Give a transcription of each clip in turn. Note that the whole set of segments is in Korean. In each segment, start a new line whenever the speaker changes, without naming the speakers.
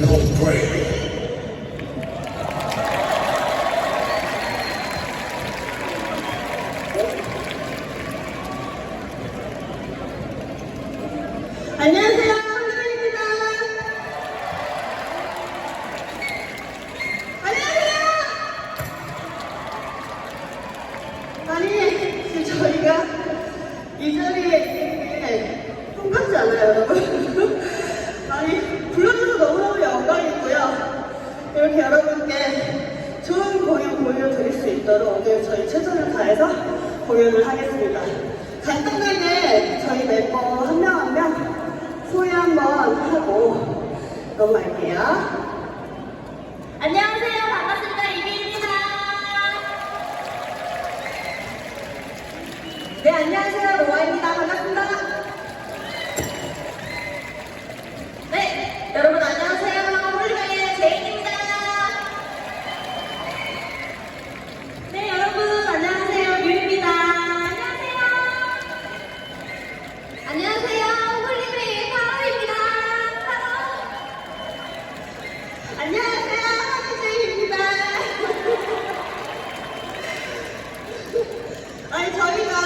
No break 있도록 오늘 저희 최선을 다해서 공연을 하겠습니다. 간단하게 저희 멤버 한 명 한 명 소개 한번 하고 넘어갈게요.
안녕하세요. 반갑습니다. 이민입니다.
네, 안녕하세요. 로아입니다. 반갑습니다. 아니 저희가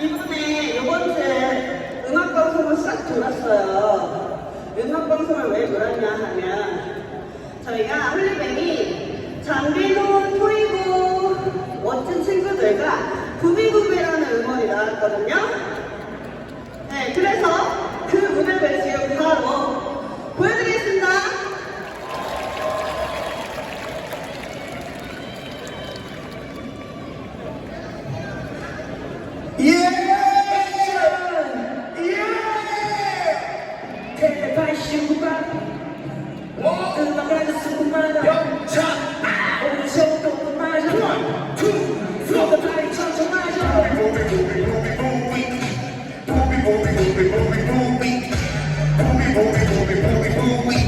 이번에 이번 주에 음악 방송을 싹 돌았어요. 음악 방송을 왜 돌았냐 하면 저희가 홀리뱅이 장비로 토이고 멋진 친구들과 구미구미라는 음원이 나왔거든요. 네, 그래서 그 무대를 지금 바로
Wait, we? wait.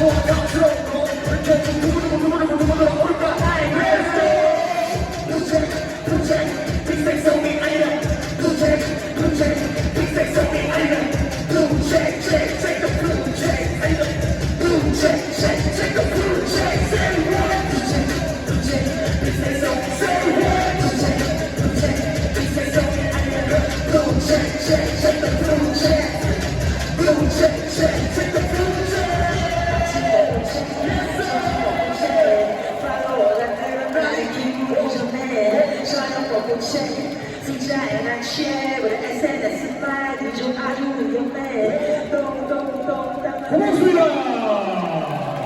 Let's go,
let's go.